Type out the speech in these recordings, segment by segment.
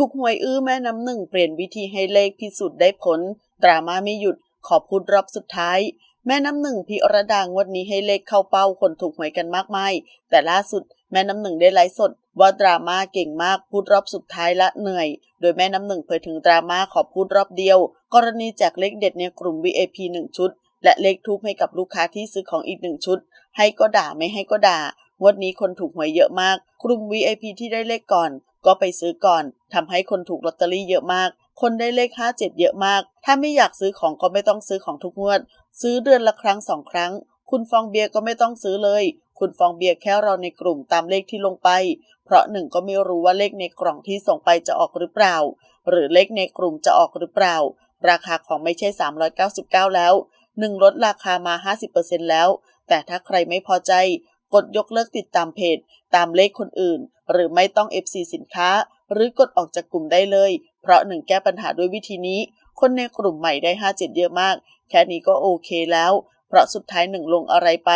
ทุกหวยอื้อแม่น้ำหนึ่งเปลี่ยนวิธีให้เลขพิสูจน์ได้ผล ดราม่าไม่หยุด ขอพูดรอบสุดท้าย แม่น้ำหนึ่งพิรดางวดนี้ให้เลขเข้าเป้าคนถูกหวยกันมากมาย แต่ล่าสุดแม่น้ำหนึ่งได้ไลฟ์สด ว่าดราม่าเก่งมากพูดรอบสุดท้ายละเหนื่อย โดยแม่น้ำหนึ่งเผยถึงดราม่าขอพูดรอบเดียว กรณีแจกเลขเด็ดในกลุ่ม VIP 1 ชุด และเลขทูปให้กับลูกค้าที่ซื้อของอีกหนึ่งชุด ให้ก็ด่าไม่ให้ก็ด่างวดนี้คนถูกหวยเยอะมาก กลุ่ม VIP ที่ได้เลขก่อน ก็ไปซื้อก่อนทำให้คนถูกลอตเตอรี่เยอะมาก คนได้เลข57เยอะมาก ถ้าไม่อยากซื้อของก็ไม่ต้องซื้อของทุกงวด ซื้อเดือนละครั้งสองครั้ง คุณฟองเบียร์ก็ไม่ต้องซื้อเลย คุณฟองเบียร์แค่รอในกลุ่มตามเลขที่ลงไป เพราะหนึ่งก็ไม่รู้ว่าเลขในกล่องที่ส่งไปจะออกหรือเปล่า หรือเลขในกลุ่มจะออกหรือเปล่า ราคาของไม่ใช่ 399 แล้วหนึ่งลดราคามา 50%แล้ว แต่ถ้าใครไม่พอใจ กดยกเลิกติดตามเพจ ตามเลขคนอื่น หรือไม่ต้อง FC สินค้า หรือกดออกจากกลุ่มได้เลย เพราะหนึ่งแก้ปัญหาด้วยวิธีนี้ คนในกลุ่มใหม่ได้ 57 เยอะมาก แค่นี้ก็โอเคแล้ว เพราะสุดท้ายหนึ่งลงอะไรไป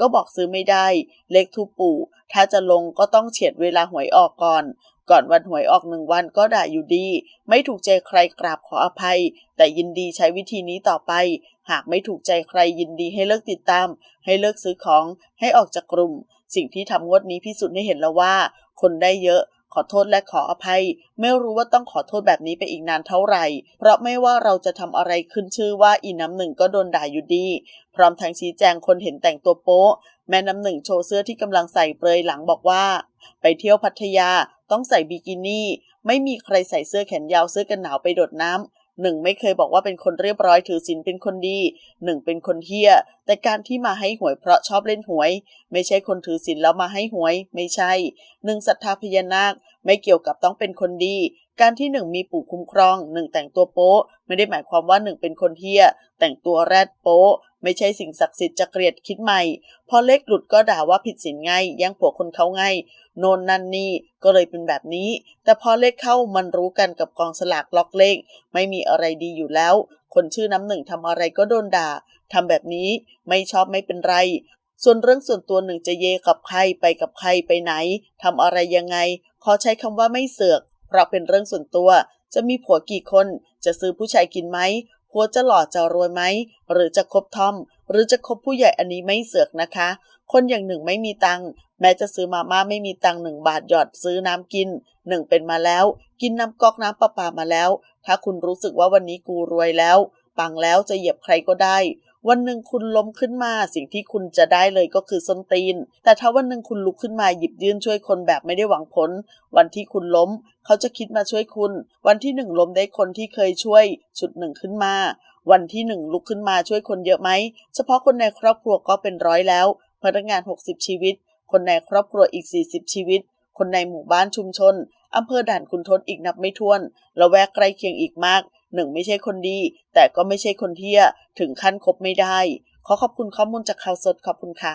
ก็บอกซื้อไม่ได้ เลขทูปปู่ ถ้าจะลงก็ต้องเฉียดเวลาหวยออกก่อน ก่อนวันหวยออกหนึ่งวันก็ด่าอยู่ดี ไม่ถูกใจใครกราบขออภัย แต่ยินดีใช้วิธีนี้ต่อไป หากไม่ถูกใจใครยินดีให้เลิกติดตาม ให้เลิกซื้อของ ให้ออกจากกลุ่ม สิ่งที่ทำงวดนี้พิสูจน์ให้เห็นแล้วว่า คนได้เยอะขอโทษและขออภัย ไม่รู้ว่าต้องขอโทษแบบนี้ไปอีกนานเท่าไหร่ เพราะไม่ว่าเราจะทำอะไรขึ้นชื่อว่าอีน้ำหนึ่งก็โดนด่าอยู่ดี พร้อมทั้งชี้แจงคนเห็นแต่งตัวโป๊ะ แม่น้ำหนึ่งโชว์เสื้อที่กำลังใส่เปลยหลังบอกว่า ไปเที่ยวพัทยาต้องใส่บิกินี่ ไม่มีใครใส่เสื้อแขนยาวเสื้อกันหนาวไปโดดน้ำหนึ่งไม่เคยบอกว่าเป็นคนเรียบร้อยถือศีลเป็นคนดีหนึ่งเป็นคนเฮี้ยแต่การที่มาให้หวยเพราะชอบเล่นหวย ไม่ใช่คนถือศีลแล้วมาให้หวย ไม่ใช่หนึ่งศรัทธาพญานาคไม่เกี่ยวกับต้องเป็นคนดี การที่หนึ่งมีปู่คุ้มครองหนึ่งแต่งตัวโป๊ะ ไม่ได้หมายความว่าหนึ่งเป็นคนเฮี้ยแต่งตัวแรดโป๊ะ ไม่ใช่สิ่งศักดิ์สิทธิ์จะเกลียดคิดใหม่ พอเลขหลุดก็ด่าว่าผิดศีลไงแย่งผัวคนเขาไงโนนนั่นนี่ก็เลยเป็นแบบนี้ แต่พอเลขเข้ามันรู้กันกับกองสลากล็อกเลข ไม่มีอะไรดีอยู่แล้ว คนชื่อน้ำหนึ่งทำอะไรก็โดนด่า ทำแบบนี้ไม่ชอบไม่เป็นไร ส่วนเรื่องส่วนตัวหนึ่งจะเยกับใครไปกับใครไปไหนทำอะไรยังไง ขอใช้คำว่าไม่เสือก เพราะเป็นเรื่องส่วนตัว จะมีผัวกี่คน จะซื้อผู้ชายกินไหมผัวจะหล่อจะรวยไหม หรือจะคบทอม หรือจะคบผู้ใหญ่อันนี้ไม่เสือกนะคะ คนอย่างหนึ่งไม่มีตังค์แม้จะซื้อมาม่าไม่มีตังค์หนึ่งบาทหยอดซื้อน้ำกินหนึ่งเป็นมาแล้ว กินน้ำก๊อกน้ำประปามาแล้ว ถ้าคุณรู้สึกว่าวันนี้กูรวยแล้ว ปังแล้วจะเหยียบใครก็ได้ วันหนึ่งคุณล้มขึ้นมาสิ่งที่คุณจะได้เลยก็คือส้นตีน แต่ถ้าวันหนึ่งคุณลุกขึ้นมาหยิบยื่นช่วยคนแบบไม่ได้หวังผล วันที่คุณล้ม เขาจะคิดมาช่วยคุณ วันที่หนึ่งล้มได้คนที่เคยช่วย ชุดหนึ่งขึ้นมา วันที่หนึ่งลุกขึ้นมาช่วยคนเยอะไหม เฉพาะคนในครอบครัวก็เป็นร้อยแล้ว พนักงาน 60 ชีวิต คนในครอบครัวอีก 40 ชีวิต คนในหมู่บ้านชุมชนอำเภอด่านคุณทศอีกนับไม่ถ้วนละแวกใกล้เคียงอีกมาก หนึ่งไม่ใช่คนดี แต่ก็ไม่ใช่คนเที่ยถึงขั้นคบไม่ได้ ขอขอบคุณข้อมูลจากข่าวสดขอบคุณค่ะ